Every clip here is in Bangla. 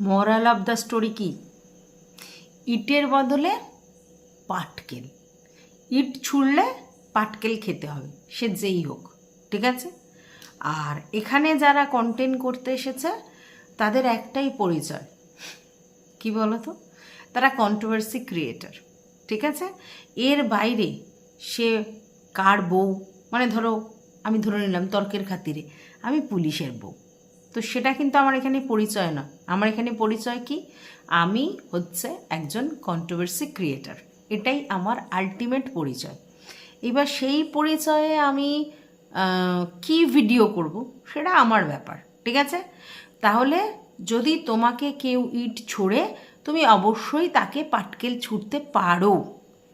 মরাল অফ দ্য স্টোরি কি? ইটের বদলে পাটকেল। ইট ছুঁড়লে পাটকেল খেতে হবে, সে যেই হোক, ঠিক আছে? আর এখানে যারা কন্টেন্ট করতে এসেছে, তাদের একটাই পরিচয়। কি বলো তো তারা কন্ট্রোভার্সি ক্রিয়েটার ঠিক আছে? এর বাইরে সে কার বউ? মানে ধরো, আমি ধরে নিলাম তর্কের খাতিরে, আমি পুলিশের বউ। তো সেটা কিন্তু আমার এখানে পরিচয় না। আমার এখানে পরিচয় কি? আমি হচ্ছে একজন কন্ট্রোভার্সি ক্রিয়েটার এটাই আমার আলটিমেট পরিচয়। এবার সেই পরিচয়ে আমি কি ভিডিও করব সেটা আমার ব্যাপার, ঠিক আছে? তাহলে যদি তোমাকে কেউ ইট ছুঁড়ে, তুমি অবশ্যই তাকে পাটকেল ছুটতে পারো।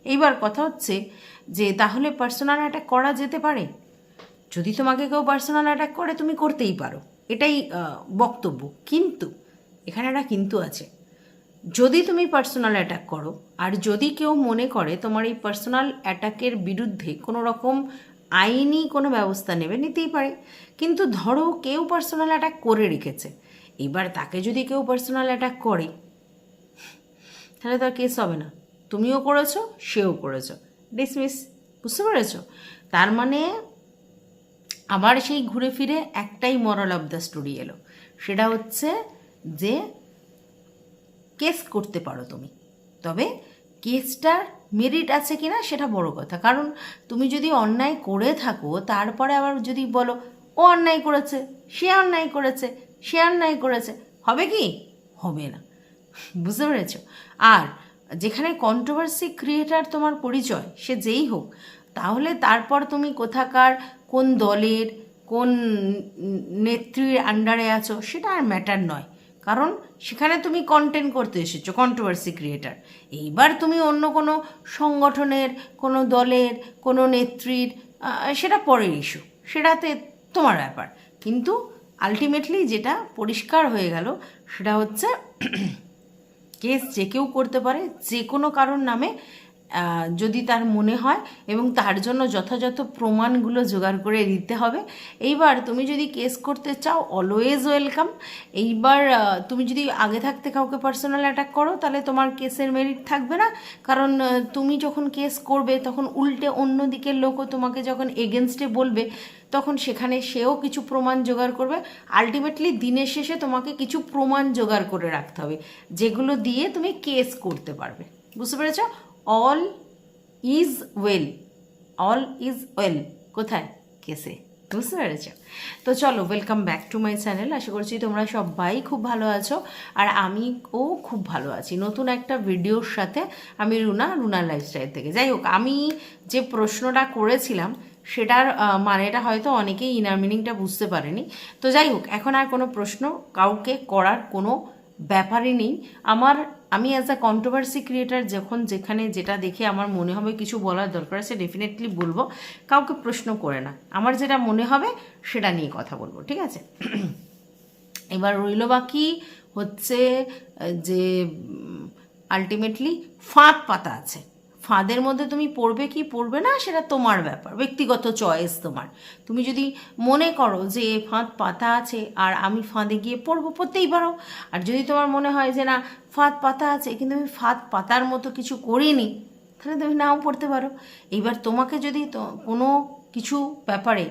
এইবার কথা হচ্ছে যে, তাহলে পার্সোনাল অ্যাটাক করা যেতে পারে? যদি তোমাকে কেউ পার্সোনাল অ্যাটাক করে, তুমি করতেই পারো। এটাই বক্তব্য। কিন্তু, এখানে একটা কিন্তু আছে। যদি তুমি পার্সোনাল অ্যাটাক করো, আর যদি কেউ মনে করে তোমার এই পার্সোনাল অ্যাটাকের বিরুদ্ধে কোনো রকম আইনি কোনো ব্যবস্থা নেবে, নিতেই পারে। কিন্তু ধরো কেউ পার্সোনাল অ্যাটাক করে রেখেছে। এবার তাকে যদি কেউ পার্সোনাল অ্যাটাক করে, তাহলে তো আর কেস হবে না। তুমিও করেছ, সেও করেছ। ডিসমিস বুঝতে পেরেছ? তার মানে আবার সেই ঘুরে ফিরে একটাই মরাল অফ দ্য স্টোরি এলো। সেটা হচ্ছে যে কেস করতে পারো তুমি। তবে কেসটার মেরিট আছে কিনা সেটা বড় কথা। কারণ তুমি যদি অন্যায় করে থাকো, তারপরে আবার যদি বলো, ও অন্যায় করেছে, সে অন্যায় করেছে, সে অন্যায় করেছে। হবে কি? হবে না। বুঝতে পেরেছ? আর যেখানে কন্ট্রোভার্সি ক্রিয়েটার তোমার পরিচয়, সে যেই হোক তাহলে তারপর তুমি কোথাকার, কোন দলের, কোন নেত্রীর আন্ডারে আছো, সেটা আর ম্যাটার নয়। কারণ সেখানে তুমি কন্টেন্ট করতে এসেছ কন্ট্রোভার্সি ক্রিয়েটার এইবার তুমি অন্য কোনো সংগঠনের, কোনো দলের, কোনো নেত্রীর সেটা পরের ইস্যু সেটাতে তোমার ব্যাপার। কিন্তু আলটিমেটলি যেটা পরিষ্কার হয়ে গেল, সেটা হচ্ছে কেস যে কেউ করতে পারে, যে কোনো কারোর নামে যদি তার মনে হয় এবং তার জন্য যথাযথ প্রমাণগুলো জোগাড় করে দিতে হবে। এইবার তুমি যদি কেস করতে চাও অলওয়েজ ওয়েলকাম এইবার তুমি যদি আগে থাকতে কাউকে পার্সোনাল অ্যাটাক করো, তাহলে তোমার কেসের মেরিট থাকবে না। কারণ তুমি যখন কেস করবে, তখন উল্টে অন্য দিকের লোকও তোমাকে যখন এগেনস্টে বলবে, তখন সেখানে সেও কিছু প্রমাণ জোগাড় করবে। আলটিমেটলি দিনের শেষে তোমাকে কিছু প্রমাণ জোগাড় করে রাখতে হবে, যেগুলো দিয়ে তুমি কেস করতে পারবে। বুঝতে পেরেছ? All is well all is well কোথায়? কেসে। বুঝতে পেরেছ? তো চলো welcome back to my channel আশা করছি তোমরা সবাই খুব ভালো আছো। আর আমিও খুব ভালো আছি। নতুন একটা ভিডিওর সাথে আমি রুনা, রুনার লাইফস্টাইল থেকে। যাই হোক, আমি যে প্রশ্নটা করেছিলাম, সেটার মানেটা হয়তো অনেকেই ইনার মিনিংটা বুঝতে পারেনি। তো যাই হোক, এখন আর কোনো প্রশ্ন কাউকে করার কোনো ব্যাপারই নেই। আমার আমি অ্যাজ আ কন্ট্রোভার্সি ক্রিয়েটার যখন যেখানে যেটা দেখে আমার মনে হবে কিছু বলার দরকার আছে ডেফিনেটলি বলব। কাউকে প্রশ্ন করে না। আমার যেটা মনে হবে সেটা নিয়ে কথা বলব, ঠিক আছে? এবার রইল বাকি হচ্ছে যে আলটিমেটলি ফাঁক পাতা আছে। ফাঁদের মধ্যে তুমি পড়বে কি পড়বে না সেটা তোমার ব্যাপার, ব্যক্তিগত চয়েস তোমার। তুমি যদি মনে করো যে ফাঁদ পাতা আছে আর আমি ফাঁদে গিয়ে পড়ব, পড়তেই পারো। আর যদি তোমার মনে হয় যে না, ফাঁদ পাতা আছে কিন্তু আমি ফাঁদ পাতার মতো কিছু করিনি, তাহলে তুমি নাও পড়তে পারো। এইবার তোমাকে যদি তো কোনো কিছু ব্যাপারে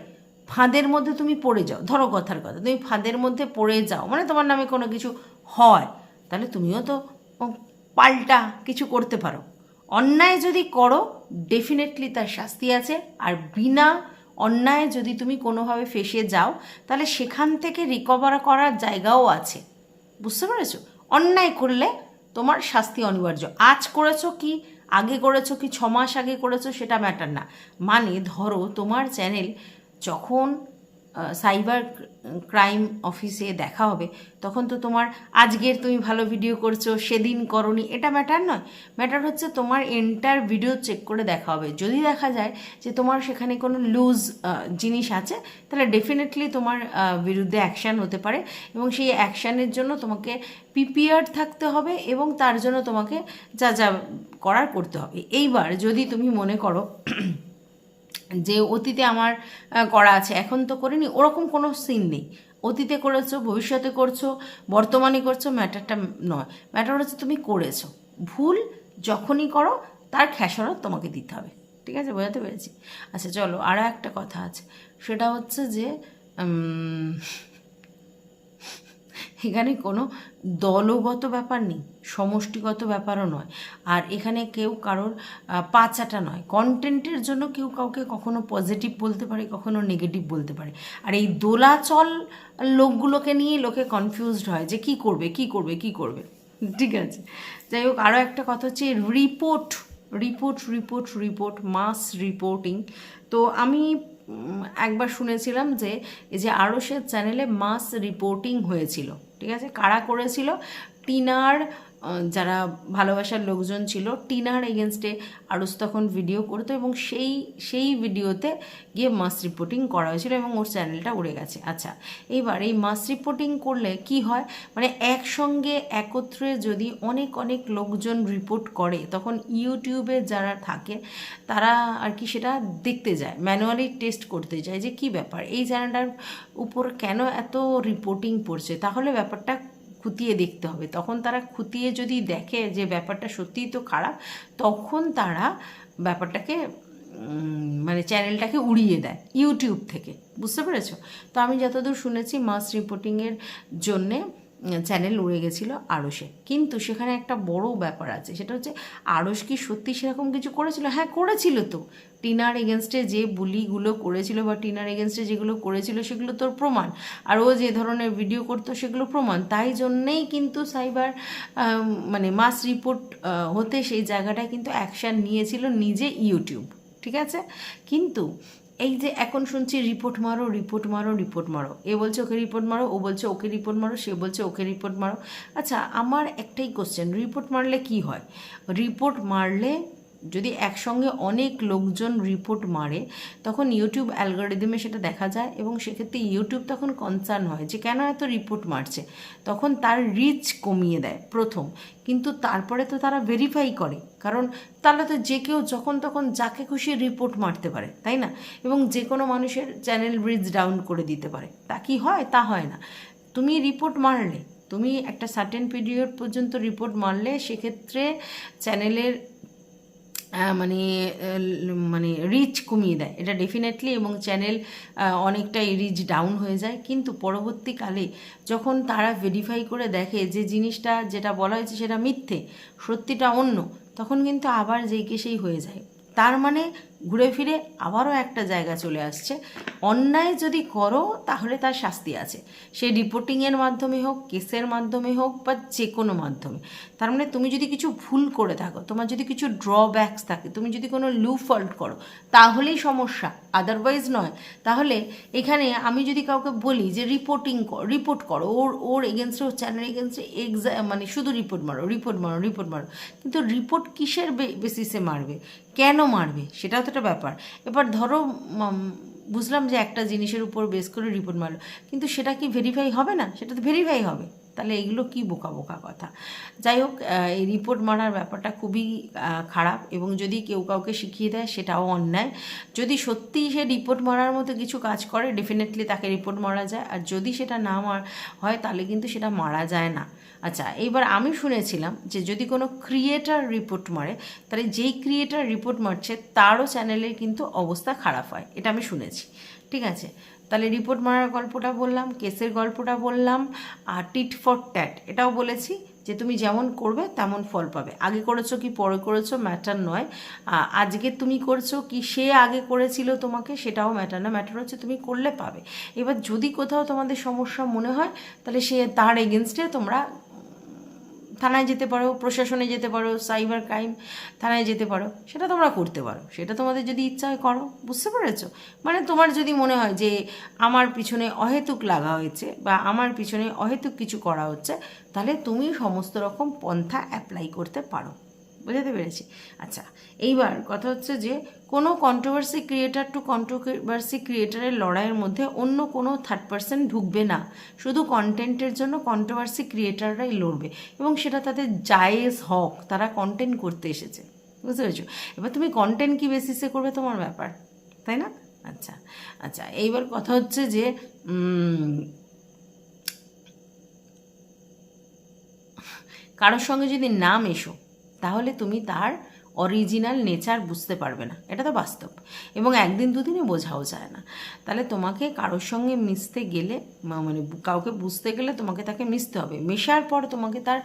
ফাঁদের মধ্যে তুমি পড়ে যাও, ধরো কথার কথা, তুমি ফাঁদের মধ্যে পড়ে যাও মানে তোমার নামে কোনো কিছু হয়, তাহলে তুমিও তো পাল্টা কিছু করতে পারো। অন্যায় যদি করো ডেফিনেটলি তার শাস্তি আছে। আর বিনা অন্যায় যদি তুমি কোনোভাবে ফেসে যাও, তাহলে সেখান থেকে রিকভার করার জায়গাও আছে। বুঝতে পেরেছ? অন্যায় করলে তোমার শাস্তি অনিবার্য। আজ করেছ কি, আগে করেছ কি, ছ মাস আগে করেছ, সেটা ম্যাটার না। মানে ধরো তোমার চ্যানেল যখন সাইবার ক্রাইম অফিসে দেখা হবে, তখন তো তোমার আজকের তুমি ভালো ভিডিও করছ, সেদিন করনি, এটা ম্যাটার নয়। ম্যাটার হচ্ছে তোমার এন্টার ভিডিও চেক করে দেখা হবে। যদি দেখা যায় যে তোমার সেখানে কোনো লুজ জিনিস আছে, তাহলে ডেফিনেটলি তোমার বিরুদ্ধে অ্যাকশান হতে পারে এবং সেই অ্যাকশানের জন্য তোমাকে প্রিপেয়ার্ড থাকতে হবে এবং তার জন্য তোমাকে যা যা করার করতে হবে। এইবার যদি তুমি মনে করো যে অতীতে আমার করা আছে, এখন তো করিনি, ওরকম কোনো সিন নেই। অতীতে করেছ, ভবিষ্যতে করছ, বর্তমানে করছ, ম্যাটারটা নয়। ম্যাটার হচ্ছে তুমি করেছ। ভুল যখনই করো, তার খেসারত তোমাকে দিতে হবে। ঠিক আছে? বোঝাতে পেরেছি? আচ্ছা চলো আরও একটা কথা আছে। সেটা হচ্ছে যে এখানে কোনো দলগত ব্যাপার নেই, সমষ্টিগত ব্যাপারও নয়। আর এখানে কেউ কারোর পাচাটা নয়। কন্টেন্টের জন্য কেউ কাউকে কখনো পজিটিভ বলতে পারে, কখনো নেগেটিভ বলতে পারে। আর এই দোলাচল লোকগুলোকে নিয়ে লোকে কনফিউজড হয় যে কি করবে কি করবে কি করবে। ঠিক আছে? যাই হোক, আরও একটা কথা হচ্ছে report report report report mass reporting তো আমি একবার শুনেছিলাম যে, এই যে আরসের চ্যানেলে মাস রিপোর্টিং হয়েছিল, ঠিক আছে? কারা করেছিল? টিনার যারা ভালোবাসার লোকজন ছিল, টিনার এগেনস্টে আরস তখন ভিডিও করতো এবং সেই সেই ভিডিওতে গিয়ে মাস রিপোর্টিং করা হয়েছিল এবং ওর চ্যানেলটা উড়ে গেছে। আচ্ছা এইবার এই মাস রিপোর্টিং করলে কি হয়? মানে একসঙ্গে একত্রে যদি অনেক অনেক লোকজন রিপোর্ট করে, তখন ইউটিউবে যারা থাকে, তারা আর কি সেটা দেখতে যায় ম্যানুয়ালি টেস্ট করতে যায় যে কি ব্যাপার? এই চ্যানেলটার উপর কেন এত রিপোর্টিং পড়ছে? তাহলে ব্যাপারটা খুঁটিয়ে দেখতে হবে। তখন তারা খুঁটিয়ে যদি দেখে যে ব্যাপারটা সত্যিই তো খারাপ, তখন তারা ব্যাপারটাকে মানে চ্যানেলটাকে উড়িয়ে দেয় ইউটিউব থেকে। বুঝতে পেরেছ? তো আমি যতদূর শুনেছি, মাস রিপোর্টিংয়ের জন্যে চ্যানেল উড়ে গেছিল আড়সে কিন্তু সেখানে একটা বড় ব্যাপার আছে, সেটা হচ্ছে আড়স কি সত্যি সেরকম কিছু করেছিল? হ্যাঁ করেছিল তো। টিনার এগেনস্টে যে বুলিগুলো করেছিল বা টিনার এগেনস্টে যেগুলো করেছিল, সেগুলো তোর প্রমাণ। আর ও যে ধরনের ভিডিও করতো, সেগুলো প্রমাণ। তাই জন্যেই কিন্তু সাইবার মানে মাস রিপোর্ট হতে সেই জায়গাটায় কিন্তু অ্যাকশান নিয়েছিল নিজে ইউটিউব ঠিক আছে? কিন্তু এই যে এখন শুনছি রিপোর্ট মারো রিপোর্ট মারো রিপোর্ট মারো। এ বলছে ওকে রিপোর্ট মারো, ও বলছে ওকে রিপোর্ট মারো, সে বলছে ওকে রিপোর্ট মারো। আচ্ছা আমার একটাই কোশ্চেন রিপোর্ট মারলে কি হয়? রিপোর্ট মারলে যদি একসঙ্গে অনেক লোকজন রিপোর্ট মারে, তখন ইউটিউব অ্যালগোরিদমে সেটা দেখা যায় এবং সেক্ষেত্রে ইউটিউব তখন কনসার্ন হয় যে কেন এত রিপোর্ট মারছে। তখন তার রিচ কমিয়ে দেয় প্রথম। কিন্তু তারপরে তো তারা ভেরিফাই করে। কারণ তাহলে তো যে কেউ যখন তখন যাকে খুশি রিপোর্ট মারতে পারে, তাই না? এবং যে কোনো মানুষের চ্যানেল রিচ ডাউন করে দিতে পারে। তা কি হয়? তা হয় না। তুমি রিপোর্ট মারলে, তুমি একটা সার্টেন পিরিয়ড পর্যন্ত রিপোর্ট মারলে, সেক্ষেত্রে চ্যানেলের মানে মানে রিচ কমিয়ে দেয়। এটা ডেফিনেটলি এবং চ্যানেল অনেকটাই রিচ ডাউন হয়ে যায়। কিন্তু পরবর্তীকালে যখন তারা ভেরিফাই করে দেখে যে জিনিসটা যেটা বলা হয়েছে সেটা মিথ্যে, সত্যিটা অন্য, তখন কিন্তু আবার যেই কেসেই হয়ে যায়। তার মানে ঘুরে ফিরে আবারও একটা জায়গা চলে আসছে। অন্যায় যদি করো, তাহলে তার শাস্তি আছে। সে রিপোর্টিংয়ের মাধ্যমে হোক কেসের মাধ্যমে হোক, বা যে কোনো মাধ্যমে। তার মানে তুমি যদি কিছু ভুল করে থাকো, তোমার যদি কিছু ড্রব্যাকস থাকে, তুমি যদি কোনো লু ফল্ট করো, তাহলেই সমস্যা। আদারওয়াইজ নয়। তাহলে এখানে আমি যদি কাউকে বলি যে রিপোর্টিং কর রিপোর্ট করো। ওর ওর এগেনস্টে ওর চ্যানেল এগেনস্টে এক্সা মানে শুধু রিপোর্ট মারো রিপোর্ট মারো রিপোর্ট মারো। কিন্তু রিপোর্ট কিসের বেসিসে মারবে? কেন মারবে? সেটাও একটা ব্যাপার। এবার ধরো বুঝলাম যে একটা জিনিসের উপর বেস করে রিপোর্ট মারলো। কিন্তু সেটা কি ভেরিফাই হবে না? সেটা তো ভেরিফাই হবে। তাহলে এগুলো কি বোকা বোকা কথা? যাই হোক এই রিপোর্ট মারার ব্যাপারটা খুবই খারাপ এবং যদি কেউ কাউকে শিখিয়ে দেয় সেটাও অন্যায়। যদি সত্যিই সে রিপোর্ট মারার মতো কিছু কাজ করে ডেফিনেটলি তাকে রিপোর্ট মারা যায়। আর যদি সেটা না মার, হয় তাহলে কিন্তু সেটা মারা যায় না। আচ্ছা এইবার আমি শুনেছিলাম যে যদি কোনো ক্রিয়েটার রিপোর্ট মারে, তাহলে যেই ক্রিয়েটার রিপোর্ট মারছে, তারও চ্যানেলের কিন্তু অবস্থা খারাপ হয়। এটা আমি শুনেছি। ঠিক আছে? তাহলে রিপোর্ট মারার গল্পটা বললাম কেসের গল্পটা বললাম, আর টিট ফর ট্যাট এটাও বলেছি যে তুমি যেমন করবে তেমন ফল পাবে। আগে করেছ কি, পরে করেছ ম্যাটার নয়। আজকে তুমি করছ কি, সে আগে করেছিল তোমাকে, সেটাও ম্যাটার না। ম্যাটার হচ্ছে তুমি করলে পাবে। এবার যদি কোথাও তোমাদের সমস্যা মনে হয়, তাহলে সে তার এগেনস্টে তোমরা থানায় যেতে পারো, প্রশাসনে যেতে পারো, সাইবার ক্রাইম থানায় যেতে পারো, সেটা তোমরা করতে পারো। সেটা তোমাদের যদি ইচ্ছা হয় করো, বুঝতে পেরেছ? মানে তোমার যদি মনে হয় যে আমার পিছনে অহেতুক লাগা হয়েছে বা আমার পিছনে অহেতুক কিছু করা হচ্ছে, তাহলে তুমি সমস্ত রকম পন্থা অ্যাপ্লাই করতে পারো। বোঝাতে পেরেছি। আচ্ছা এইবার কথা হচ্ছে যে, কোনো কন্ট্রোভার্সি ক্রিয়েটার টু কন্ট্রোভার্সি ক্রিয়েটারের লড়াইয়ের মধ্যে অন্য কোনো থার্ড পার্সন ঢুকবে না। শুধু কন্টেন্টের জন্য কন্ট্রোভার্সি ক্রিয়েটাররাই লড়বে এবং সেটা তাদের জায়েজ হক, তারা কন্টেন্ট করতে এসেছে। বুঝতে পেরেছ? এবার তুমি কন্টেন্ট কি বেসিসে করবে তোমার ব্যাপার, তাই না? আচ্ছা আচ্ছা এইবার কথা হচ্ছে যে কারোর সঙ্গে যদি নাম এসো তাহলে তুমি তার অরিজিনাল নেচার বুঝতে পারবে না। এটা তো বাস্তব। এবং একদিন দুদিনে বোঝাও যায় না। তাহলে তোমাকে কারোর সঙ্গে মিশতে গেলে মানে কাউকে বুঝতে গেলে তোমাকে তাকে মিশতে হবে। মেশার পর তোমাকে তার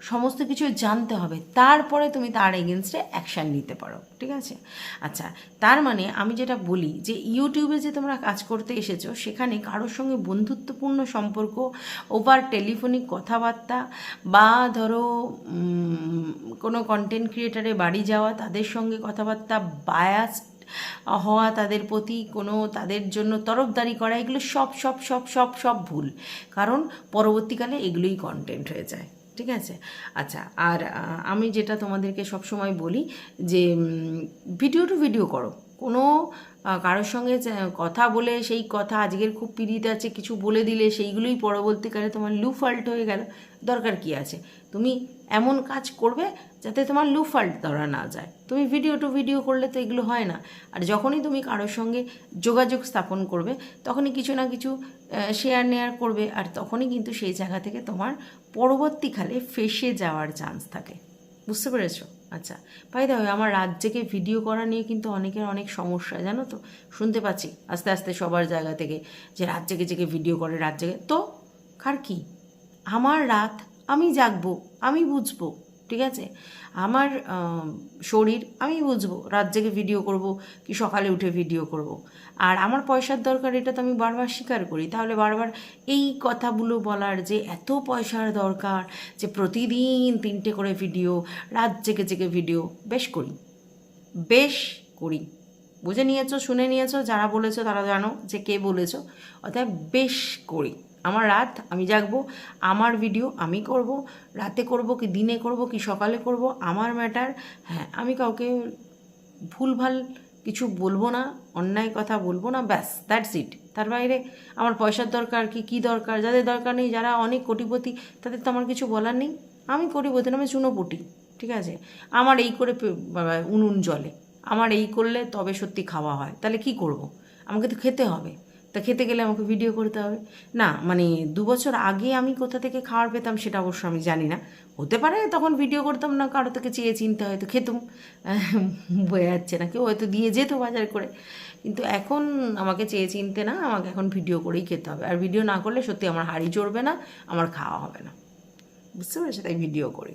সমস্ত কিছু জানতে হবে। তারপরে তুমি তার এগেনস্টে অ্যাকশান নিতে পারো। ঠিক আছে? আচ্ছা তার মানে আমি যেটা বলি যে ইউটিউবে যে তোমরা কাজ করতে এসেছ, সেখানে কারোর সঙ্গে বন্ধুত্বপূর্ণ সম্পর্ক ওভার টেলিফোনিক কথাবার্তা বা ধরো কোনো কন্টেন্ট ক্রিয়েটারে বাড়ি যাওয়া তাদের সঙ্গে কথাবার্তা বায়াস হওয়া, তাদের প্রতি কোনো, তাদের জন্য তরফদারি করা, এগুলো সব সব সব সব সব ভুল। কারণ পরবর্তীকালে এগুলোই কন্টেন্ট হয়ে যায়। ঠিক আছে? আচ্ছা আর আমি যেটা তোমাদেরকে সবসময় বলি যে ভিডিও টু ভিডিও করো। কোনো কারোর সঙ্গে কথা বলে সেই কথা, আজকের খুব পিড়িত আছে, কিছু বলে দিলে সেইগুলোই পরবর্তীকালে তোমার লু ফল্ট হয়ে গেল। দরকার কি আছে? তুমি এমন কাজ করবে যাতে তোমার লু ফল্ট ধরা না যায়। তুমি ভিডিও টু ভিডিও করলে তো এগুলো হয় না। আর যখনই তুমি কারোর সঙ্গে যোগাযোগ স্থাপন করবে, তখনই কিছু না কিছু শেয়ার নেয়ার করবে। আর তখনই কিন্তু সেই জায়গা থেকে তোমার পরবর্তীকালে ফেসে যাওয়ার চান্স থাকে। বুঝতে পেরেছ? আচ্ছা পাই দেখো আমার জেগে ভিডিও করা নিয়ে কিন্তু অনেকের অনেক সমস্যা, জানো তো? শুনতে পাচ্ছি আস্তে আস্তে সবার জায়গা থেকে যে রাত জেগে ভিডিও করে জেগে তো, কার কি? আমার রাত আমি জাগবো, আমি বুঝব। ঠিক আছে? আমার শরীর আমি বুঝব, রাত জেগে ভিডিও করব কি সকালে উঠে ভিডিও করব। আর আমার পয়সার দরকার এটা তো আমি বারবার স্বীকার করি। তাহলে বারবার এই কথাগুলো বলার যে এত পয়সার দরকার যে প্রতিদিন তিনটে করে ভিডিও রাত জেগে জেগে ভিডিও বেশ করি। বেশ করি। বুঝে নিয়েছো, শুনে নিয়েছো, যারা বলেছ তারা জানো যে কে বলেছ অর্থাৎ বেশ করি। আমার রাত, আমি জাগবো, আমার ভিডিও আমি করব, রাতে করব কি দিনে করব কি সকালে করব, আমার ম্যাটার হ্যাঁ আমি কাউকে ভুলভাল কিছু বলব না, অন্যায় কথা বলব না, ব্যাস দ্যাটস ইট তার বাইরে আমার পয়সার দরকার কি কি দরকার, যাদের দরকার নেই, যারা অনেক কোটিপতি, তাদের তো আমার কিছু বলার নেই। আমি কোটিপতি না, আমি চুনোপটি, ঠিক আছে? আমার এই করে উনুন জলে আমার এই করলে তবে সত্যি খাওয়া হয়। তাহলে কি করব। আমাকে তো খেতে হবে। তা খেতে গেলে আমাকে ভিডিও করতে হবে। না মানে দু বছর আগে আমি কোথা থেকে খাওয়ার পেতাম সেটা অবশ্য আমি জানি না। হতে পারে তখন ভিডিও করতাম না, কারও থেকে চেয়ে চিনতে হয়তো খেতুম। বয়ে যাচ্ছে না, কেউ হয়তো দিয়ে যেত বাজার করে। কিন্তু এখন আমাকে চেয়ে চিনতে না, আমাকে এখন ভিডিও করেই খেতে হবে। আর ভিডিও না করলে সত্যি আমার হাড়ি চড়বে না, আমার খাওয়া হবে না। বুঝতে পেরেছ? তাই ভিডিও করি।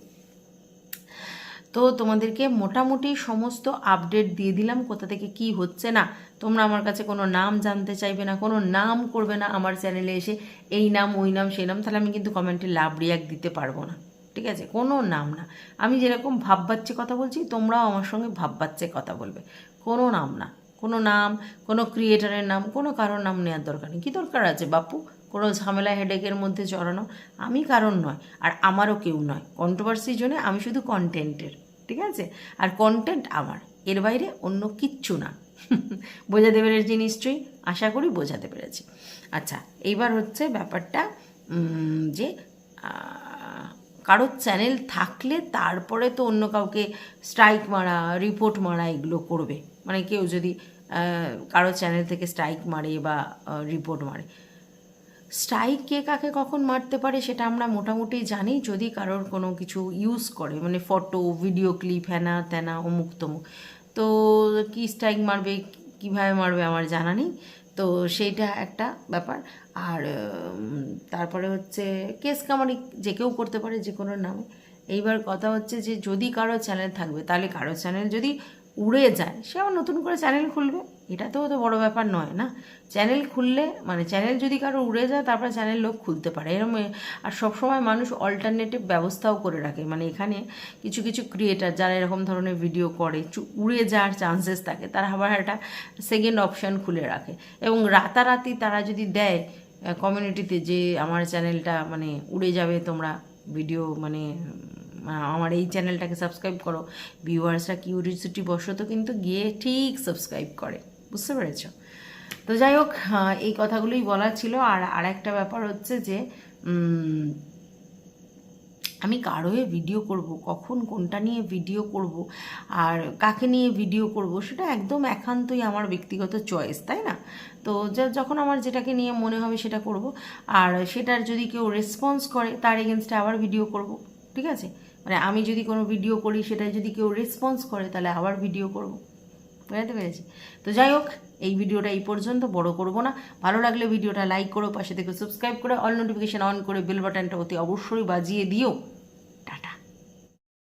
তো তোমাদেরকে মোটামুটি সমস্ত আপডেট দিয়ে দিলাম, কোথা থেকে কি হচ্ছে না। তোমরা আমার কাছে কোনো নাম জানতে চাইবে না, কোনো নাম করবে না আমার চ্যানেলে এসে, এই নাম, ওই নাম, সেই নাম, তাহলে আমি কিন্তু কমেন্টে লাভ রিয়াক্ট দিতে পারব না। ঠিক আছে? কোনো নাম না। আমি যেরকম ভাববাচ্চে কথা বলছি, তোমরাও আমার সঙ্গে ভাববাচ্চে কথা বলবে। কোনো নাম না। কোনো নাম, কোনো ক্রিয়েটারের নাম, কোনো কারোর নাম নেওয়ার দরকার নেই। কী দরকার আছে বাপু? কোনো ঝামেলা হেডেকের মধ্যে জড়ানো আমি কারণ নয়, আর আমারও কেউ নয়। কন্ট্রোভার্সির জন্য আমি শুধু কন্টেন্টের ঠিক আছে? আর কন্টেন্ট আমার। এর বাইরে অন্য কিচ্ছু না। বোঝাতে পেরেছি নিশ্চয়ই? আশা করি বোঝাতে পেরেছি। আচ্ছা এইবার হচ্ছে ব্যাপারটা যে কারোর চ্যানেল থাকলে তারপরে তো অন্য কাউকে স্ট্রাইক মারা রিপোর্ট মারা এগুলো করবে। মানে কেউ যদি কারও চ্যানেল থেকে স্ট্রাইক মারে বা রিপোর্ট মারে। স্ট্রাইক কে কাকে কখন মারতে পারে সেটা আমরা মোটামুটি জানি যদি কারোর কোনো কিছু ইউজ করে মানে ফটো ভিডিও ক্লিপ হ্যানা ত্যানা অমুক তমুক। তো কি স্ট্রাইক মারবে, কীভাবে মারবে আমার জানা নেই। তো সেইটা একটা ব্যাপার। আর তারপরে হচ্ছে কেস কামারি যে কেউ করতে পারে যে কোনো নামে। এইবার কথা হচ্ছে যে যদি কারও চ্যানেল থাকবে, তাহলে কারও চ্যানেল যদি উড়ে যায়, সে আবার নতুন করে চ্যানেল খুলবে। এটাতেও তো বড় ব্যাপার নয়, না? চ্যানেল খুললে মানে চ্যানেল যদি কারও উড়ে যায়, তারপরে চ্যানেল লোক খুলতে পারে। এরম আর সবসময় মানুষ অল্টারনেটিভ ব্যবস্থাও করে রাখে। মানে এখানে কিছু কিছু ক্রিয়েটার যারা এরকম ধরনের ভিডিও করে উড়ে যাওয়ার চান্সেস থাকে, তারা আবার একটা সেকেন্ড অপশান খুলে রাখে। এবং রাতারাতি তারা যদি দেয় কমিউনিটিতে যে আমার চ্যানেলটা মানে উড়ে যাবে, তোমরা ভিডিও মানে আমার এই চ্যানেলটাকে সাবস্ক্রাইব করো। ভিউয়ার্সরা কিউরিসিটি বশত কিন্তু গিয়ে ঠিক সাবস্ক্রাইব করে। বুঝতে পেরেছ? তো যাই হোক এই কথাগুলোই বলার ছিল। আর আরেকটা ব্যাপার হচ্ছে যে আমি কার হয়ে ভিডিও করব? কখন কোনটা নিয়ে ভিডিও করব? আর কাকে নিয়ে ভিডিও করব? সেটা একদম একান্তই আমার ব্যক্তিগত চয়েস তাই না? তো যখন আমার যেটাকে নিয়ে মনে হবে সেটা করব। আর সেটার যদি কেউ রেসপন্স করে, তার এগেনস্টে আবার ভিডিও করব, ঠিক আছে? মানে আমি যদি কোনো ভিডিও করি সেটা যদি কেউ রেসপন্স করে, তাহলে আবার ভিডিও করব। বুঝতে পেরেছি। তো যাই হোক, এই ভিডিওটা এই পর্যন্ত, বড় করব না। ভালো লাগলে ভিডিওটা লাইক করো, পাশে থেকে সাবস্ক্রাইব করে অল নোটিফিকেশান অন করে বেল বাটনটা অতি অবশ্যই বাজিয়ে দিও।